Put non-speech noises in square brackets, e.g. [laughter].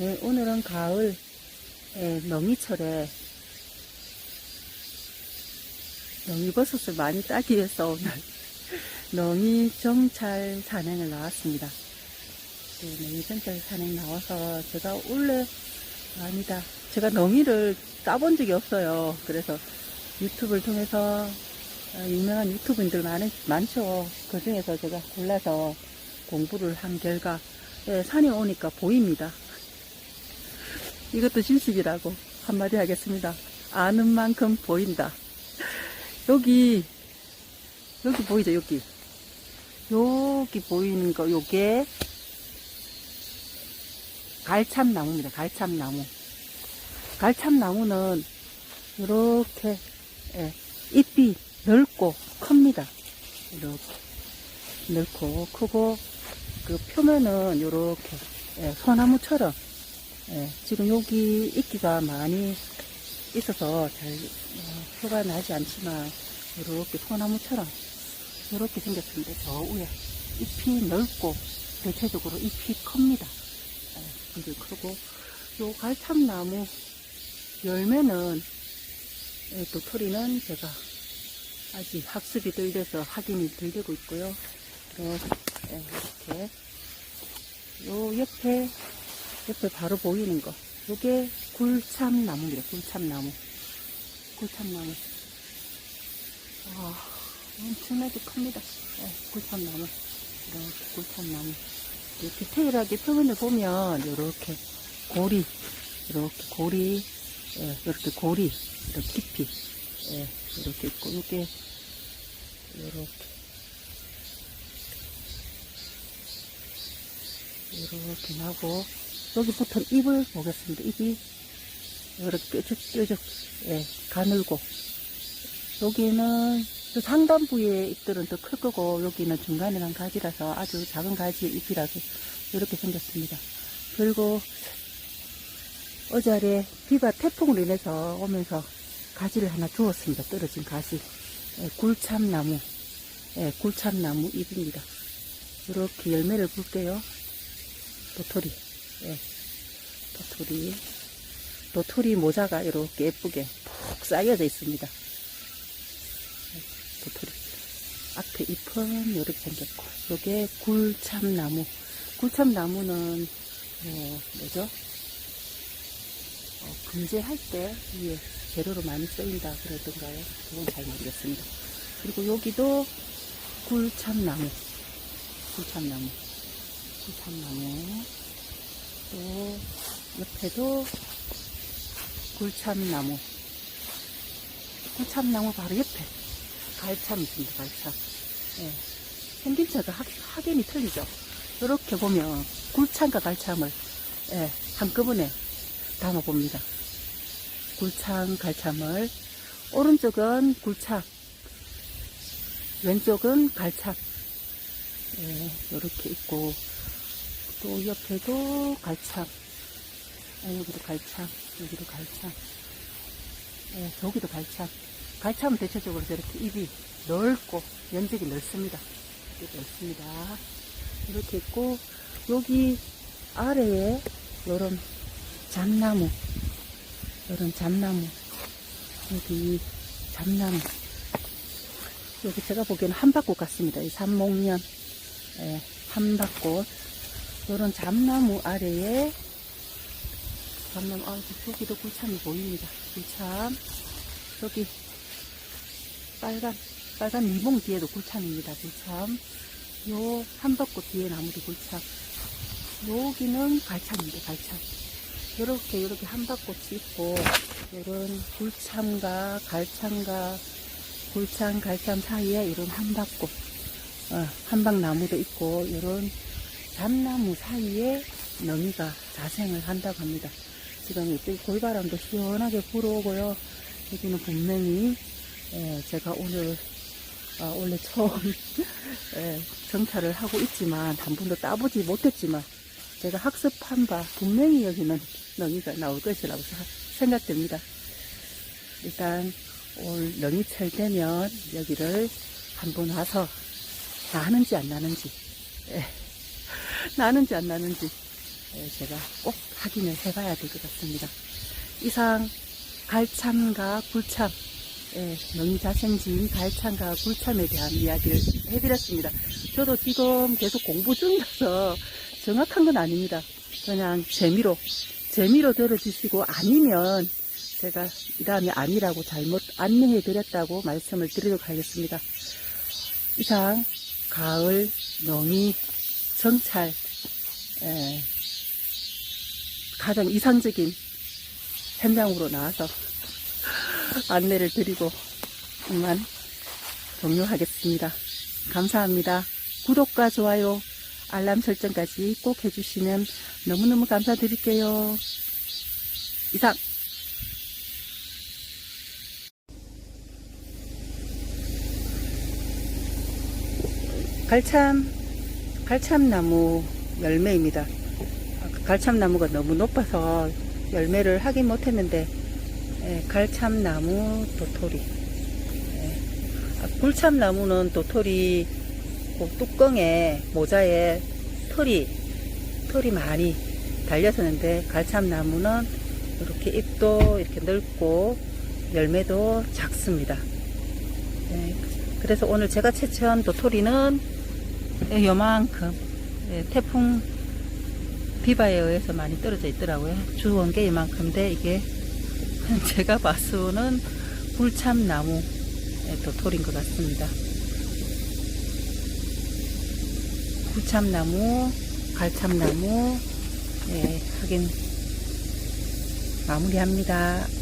네, 오늘은 가을 예, 너미철에 너미버섯을 많이 따기 위해서 오늘 [laughs] 너미 정찰 산행을 나왔습니다. 네, 너미 정찰 산행 나와서 제가 원래 아니다. 제가 너미를 따본 적이 없어요. 그래서 유튜브를 통해서 어, 유명한 유튜브인들 많, 많죠. 그 중에서 제가 골라서 공부를 한 결과 예, 산에 오니까 보입니다. 이것도 실식이라고 한마디 하겠습니다. 아는 만큼 보인다. 여기, 여기 보이죠, 여기. 여기 보이는 거, 요게 갈참나무입니다, 갈참나무. 갈참나무는 이렇게, 예, 잎이 넓고 큽니다. 이렇게. 넓고 크고, 그 표면은 이렇게, 예, 소나무처럼 예, 지금 여기 이끼가 많이 있어서 잘 어, 표가 나지 않지만 이렇게 소나무처럼 이렇게 생겼습니다. 저 위에 잎이 넓고 대체적으로 잎이 큽니다. 예, 굉장히 크고 요 갈참나무 열매는 예, 도토리는 제가 아직 학습이 덜 돼서 확인이 덜 되고 있고요. 예, 이렇게 요 옆에 옆에 바로 보이는 거. 요게 굴참나무입니다. 굴참나무. 굴참나무. 아, 엄청나게 큽니다. 네, 굴참나무. 이렇게 굴참나무. 이렇게 디테일하게 표면을 보면, 요렇게 고리, 이렇게 고리, 예, 이렇게 고리, 이렇게 깊이, 예, 이렇게 있고, 요게, 요렇게. 이렇게 나고, 여기부터 잎을 보겠습니다. 잎이 이렇게 뾰족, 뾰족, 예, 가늘고. 여기는 또 상단부의 잎들은 더 클 거고, 여기는 중간에 난 가지라서 아주 작은 가지의 잎이라서 이렇게 생겼습니다. 그리고 어제에 비가 태풍으로 인해서 오면서 가지를 하나 주웠습니다. 떨어진 가지. 예, 굴참나무. 예, 굴참나무 잎입니다. 이렇게 열매를 볼게요. 도토리. 예, 도토리. 도토리 모자가 이렇게 예쁘게 푹 쌓여져 있습니다. 예, 도토리. 앞에 잎은 이렇게 생겼고, 요게 굴참나무. 굴참나무는, 뭐, 뭐죠? 어, 금제할 때 위에 재료로 많이 쓰인다 그랬던가요? 그건 잘 모르겠습니다. 그리고 여기도 굴참나무. 굴참나무. 굴참나무. 또 옆에도 굴참나무. 굴참나무 바로 옆에. 갈참 있습니다 갈참. 예. 생긴 차가 확, 확연히 틀리죠. 이렇게 보면 굴참과 갈참을 예, 한꺼번에 담아 봅니다. 굴참 갈참을. 오른쪽은 굴참 왼쪽은 갈참 예, 이렇게 있고 또 옆에도 갈참 아, 여기도 갈참 여기도 갈참 예, 저기도 갈참 갈참은 대체적으로 저렇게 입이 넓고 면적이 넓습니다. 이렇게 넓습니다. 이렇게 있고 여기 아래에 요런 잡나무 요런 잡나무. 여기 잡나무. 여기 제가 보기에는 한박꽃 같습니다. 이 삼목련 예, 한박꽃 요런 잡나무 아래에 잡나무 아 저기도 굴참이 보입니다. 굴참. 저기 빨간 빨간 미봉 뒤에도 굴참입니다 굴참. 요 한박꽃 뒤에 나무도 굴참. 여기는 갈참입니다 갈참. 요렇게 요렇게 한박꽃이 있고 요런 굴참과 갈참과 굴참 갈참 사이에 이런 한박꽃 어, 한박나무도 있고 요런 잡나무 사이에 너미가 자생을 한다고 합니다. 지금 이쪽 골바람도 시원하게 불어오고요. 여기는 분명히 예, 제가 오늘 아, 원래 처음 [laughs] 예, 정찰을 하고 있지만 한 번도 따보지 못했지만 제가 학습한 바 분명히 여기는 너미가 나올 것이라고 사- 생각됩니다. 일단 올 너미철 되면 여기를 한번 와서 나는지 안 나는지 예, 나는지 안 나는지 예, 제가 꼭 확인을 해봐야 될 것 같습니다. 이상 갈참과 굴참, 예, 명자생지인 갈참과 굴참에 대한 이야기를 해드렸습니다. 저도 지금 계속 공부 중이라서 정확한 건 아닙니다. 그냥 재미로, 재미로 들어주시고 아니면 제가 이 다음에 아니라고 잘못 안내해 드렸다고 말씀을 드리도록 하겠습니다. 이상 가을 농이 정찰 에, 가장 이상적인 현장으로 나와서 [laughs] 안내를 드리고 이만 종료하겠습니다. 감사합니다. 구독과 좋아요, 알람 설정까지 꼭 해주시면 너무너무 감사드릴게요. 이상 갈참 갈참나무 열매입니다. 아, 갈참나무가 너무 높아서 열매를 하긴 못했는데 예, 갈참나무 도토리 예. 아, 굴참나무는 도토리 그 뚜껑에 모자에 털이 털이 많이 달렸었는데 갈참나무는 이렇게 잎도 이렇게 넓고 열매도 작습니다. 예, 그래서 오늘 제가 채취한 도토리는 예, 요만큼 예, 태풍 비바에 의해서 많이 떨어져 있더라고요. 주운 게 이만큼인데 이게 [laughs] 제가 봐서는 굴참나무 예, 도토리인 것 같습니다. 굴참나무, 갈참나무 예, 하긴 마무리합니다.